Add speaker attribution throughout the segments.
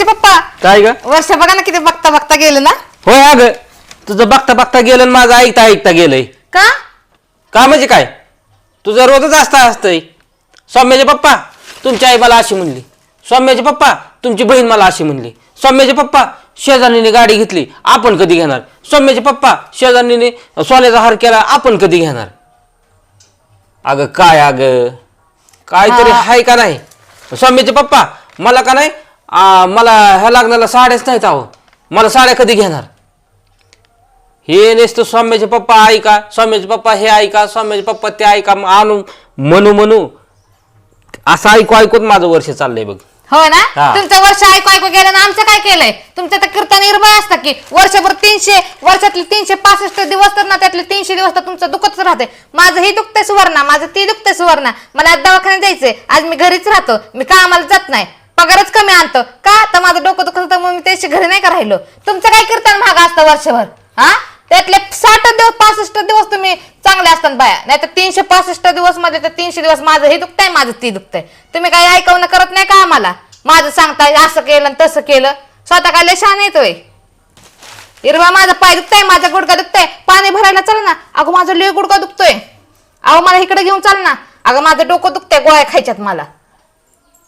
Speaker 1: सोम्याचे पप्पा.
Speaker 2: काय ग?
Speaker 1: वर्ष बघा ना किती बघता बघता गेलं ना.
Speaker 2: होय अग तुझं बघता बघता गेलं आणि माझं ऐकता ऐकता गेलंय.
Speaker 1: का?
Speaker 2: का म्हणजे काय? तुझं रोजच असता असतंय. सौम्याचे पप्पा तुमची आई मला अशी म्हणली. सौम्याचे पप्पा तुमची बहीण मला अशी म्हणली. सौम्याचे पप्पा शेजारणीने गाडी घेतली आपण कधी घेणार? सौम्याचे पप्पा शेजारणीने सोन्याचा हार केला आपण कधी घेणार? अगं काय अगं? काहीतरी
Speaker 1: हा.
Speaker 2: हाय का नाही? सौम्याचे पप्पा मला का नाही? आ, मला ह्या लग्नाला साड्याच नाहीत अहो. मला साड्या कधी घेणार? हे नसतं स्वाम्याचे पप्पा ऐका स्वाम्याचे पप्पा हे ऐका स्वाम्याचे पप्पा ते ऐका मग आणू म्हणू म्हणू. असं ऐकू ऐकून माझं वर्ष चाललंय बघ.
Speaker 1: हो ना?
Speaker 2: हा.
Speaker 1: तुमचं वर्ष ऐकू ऐकू गेलं ना आमचं काय केलंय? तुमचं तर कीर्तन निर्भय असतं की वर्षभर तीनशे वर्षातले तीनशे पासष्ट दिवस तर ना त्यातले तीनशे दिवस तर तुमचं दुखतच राहते माझं हे दुखतंय सुवर्णा माझं ते दुखतंय सुवर्णा. मला आज दवाखान्यात जायचंय. आज मी घरीच राहतो. मी कामाला जात नाही. पगारच कमी आणत. का? तर माझं डोकं दुखत होतं म्हणून मी त्याची घरी नाही का राहिलो? तुमचं काय कीर्तन महाग असतं वर्षभर? हा? त्यातले साठ दिवस पासष्ट दिवस तुम्ही चांगले असतात बाया. नाही तर तीनशे पासष्ट दिवसमध्ये तर तीनशे दिवस माझं हे दुखतंय माझं ती दुखतंय. तुम्ही काही ऐकवणं करत नाही का आम्हाला? माझं सांगताय असं केलं आणि तसं केलं. स्वतः काय लय येतोय इरवा माझा पाय दुखताय माझा गुडका दुखताय. पाणी भरायला चल ना. अगं माझं लय गुडका दुखतोय. अगं मला इकडे घेऊन चाल ना. अगं माझं डोकं दुखतंय गोळ्या खायच्यात मला.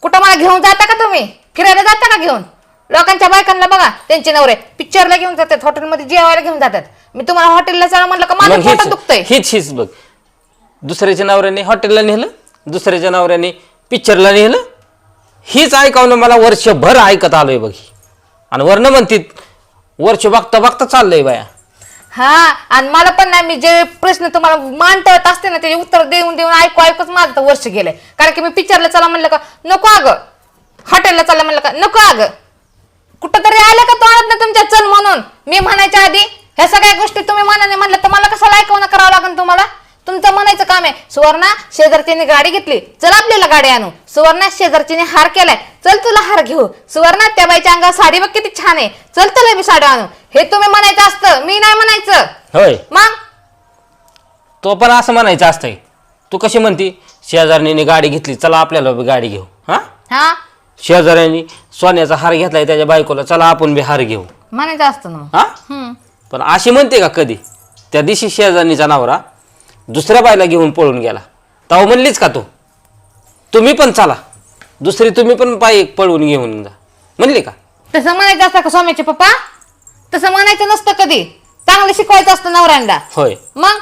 Speaker 1: कुठं मला घेऊन जाता का तुम्ही? फिरायला जाता का घेऊन? लोकांच्या बायकांना बघा त्यांचे नवरे पिक्चरला घेऊन जातात हॉटेलमध्ये जेवायला घेऊन जातात. मी तुम्हाला हॉटेलला चला म्हणलं का माझं
Speaker 2: मग
Speaker 1: दुखतंय?
Speaker 2: हीच हीच बघ. दुसऱ्याच्या नवऱ्याने हॉटेलला नेलं दुसऱ्याच्या नवऱ्याने पिक्चरला नेलं. हीच ऐकावणं मला वर्षभर ऐकत आलोय बघ ही. आणि वर्ण म्हणतीत वर्ष बघता बघता चाललंय बाया.
Speaker 1: हा आणि मला पण नाही मी जे प्रश्न तुम्हाला मांडत असते ना त्याचे उत्तर देऊन देऊन ऐकू ऐकूच माझं तर वर्ष गेलंय कारण की मी पिक्चरला चला म्हणलं का नको अगं. हॉटेलला चला म्हणलं का नको अगं. कुठं तरी आलं का तोंडात ना तुमच्या चल म्हणून? मी म्हणायच्या आधी ह्या सगळ्या गोष्टी तुम्ही मनाने म्हणलं तर मला कसं ऐकवणं करावं लागेल तुम्हाला? तुमचं म्हणायचं काम आहे. सुवर्णा शेजारचीने गाडी घेतली. चल आपल्याला गाडी आणू. सुवर्णा शेजारचीने हार केलाय. चल तुला हार घेऊ. सुवर्णा त्या बाईच्या अंगावर साडी बघ किती छान आहे. चल तुला मी साडी आणू. हे तुम्ही म्हणायचं असतं मी नाही म्हणायचं.
Speaker 2: होय.
Speaker 1: मग?
Speaker 2: तो पण असं म्हणायचं असतंय. तू कशी म्हणती? शेजारणीने गाडी घेतली चला आपल्याला बी गाडी घेऊ. हा?
Speaker 1: हा?
Speaker 2: शेजाऱ्यांनी सोन्याचा हार घेतलाय त्याच्या बायकोला चला आपण बी हार घेऊ.
Speaker 1: म्हणायचं असतं ना मग.
Speaker 2: हा?
Speaker 1: हम्म.
Speaker 2: पण अशी म्हणते का कधी? त्या दिवशी शेजारणीचा नवरा दुसऱ्या बायला घेऊन पळून गेला. तेव्हा म्हणलीच का तू? तुम्ही पण चला. दुसरी तुम्ही पण पायी पळून घेऊन जा. म्हणली का?
Speaker 1: तसं म्हणायचं असतं का स्वामीचे पप्पा? तसं म्हणायचं नसतं कधी. चांगलं शिकवायचं असतं नवऱ्यांना.
Speaker 2: होय.
Speaker 1: मग?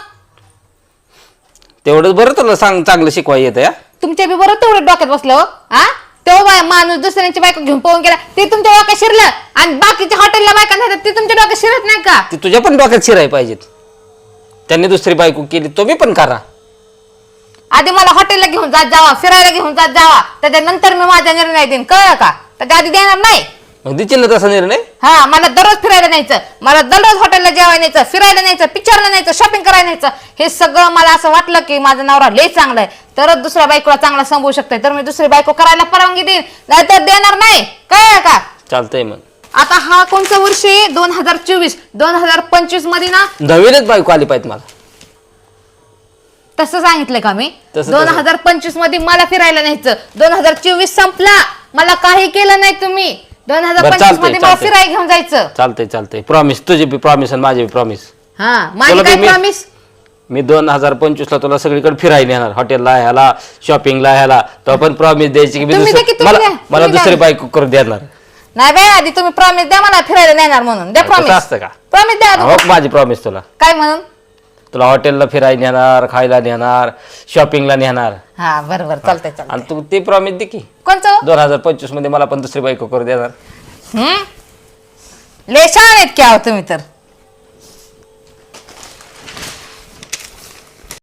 Speaker 2: तेवढंच बरं तुला सांग चांगलं शिकवा येतं या?
Speaker 1: तुमच्या बी बरं तेवढं डोक्यात बसलं हो. हा? तेव्हा बाय माणूस दुसऱ्यांची बायको घेऊन पळून गेला ते तुमच्या डोक्यात शिरलं आणि बाकीच्या हॉटेलला बायका नाही ते तुमच्या डोक्यात शिरत नाही का?
Speaker 2: ती तुझ्या पण डोक्यात शिराय पाहिजेत. त्यांनी दुसरी बायको केली तुम्ही पण करा.
Speaker 1: आधी मला हॉटेलला घेऊन जात जावा फिरायला घेऊन जात जावा. त्याच्यानंतर मी माझा निर्णय देईन कळलं का? त्याच्या आधी देणार नाही.
Speaker 2: मग दिची ना तसा निर्णय?
Speaker 1: हा मला दररोज फिरायला न्यायचं. मला दररोज हॉटेलला जेवायला न्यायचं फिरायला न्यायचं पिक्चरला न्यायचं शॉपिंग करायला न्यायचं. हे सगळं मला असं वाटलं की माझा नवरा लय चांगला आहे. तरच दुसऱ्या बायकोला चांगला संभू शकतोय. तर मी दुसरी बायको करायला परवानगी देईन. नाहीतर देणार नाही. कळलं का?
Speaker 2: चालतंय मग.
Speaker 1: आता हा कोणतं वर्ष आहे? दोन हजार चोवीस. दोन हजार पंचवीसमध्ये ना
Speaker 2: नवीनच बायको आली पाहिजे मला.
Speaker 1: तसं सांगितलंय का मी?
Speaker 2: तसं-
Speaker 1: दोन. हजार पंचवीसमध्ये मला फिरायला न्यायचं. दोन हजार चोवीस संपला. मला काही केलं नाही तुम्ही. दोन हजार
Speaker 2: बरं,
Speaker 1: पंचवीस
Speaker 2: चालतंय,
Speaker 1: मध्ये मला
Speaker 2: चालतंय.
Speaker 1: फिरायला घेऊन जायचं.
Speaker 2: चालतंय चालतंय. प्रॉमिस तुझी बी प्रॉमिस आणि माझी बी प्रॉमिस
Speaker 1: हा माझी काय प्रॉमिस
Speaker 2: मी दोन हजार पंचवीस ला तुला सगळीकडे फिरायला येणार. हॉटेलला ह्याला शॉपिंगला ह्याला. तो पण प्रॉमिस द्यायची की मी
Speaker 1: तुम्ही
Speaker 2: दुसरं-
Speaker 1: द्या की तुम्ही
Speaker 2: मला
Speaker 1: द्या,
Speaker 2: मला
Speaker 1: तुम्ही
Speaker 2: दुसरी
Speaker 1: द्या.
Speaker 2: बायको करून देणार.
Speaker 1: नाही बाई आधी तुम्ही प्रॉमिस द्या मला फिरायला नेणार म्हणून. द्या
Speaker 2: तसं
Speaker 1: प्रॉमिस
Speaker 2: असतं का?
Speaker 1: प्रॉमिस द्या
Speaker 2: हो. माझी प्रॉमिस तुला.
Speaker 1: काय म्हणून?
Speaker 2: तुला हॉटेलला फिरायला नेणार खायला नेणार शॉपिंगला नेणार.
Speaker 1: हा बरोबर. चालतंय चालतंय.
Speaker 2: आणि तू ते प्रॉमिस दे की
Speaker 1: कोणचं?
Speaker 2: दोन हजार पंचवीसमध्ये मला पण दुसरी बायको करून देणार.
Speaker 1: हम्म? लय छान आहेत की आहो तुम्ही तर.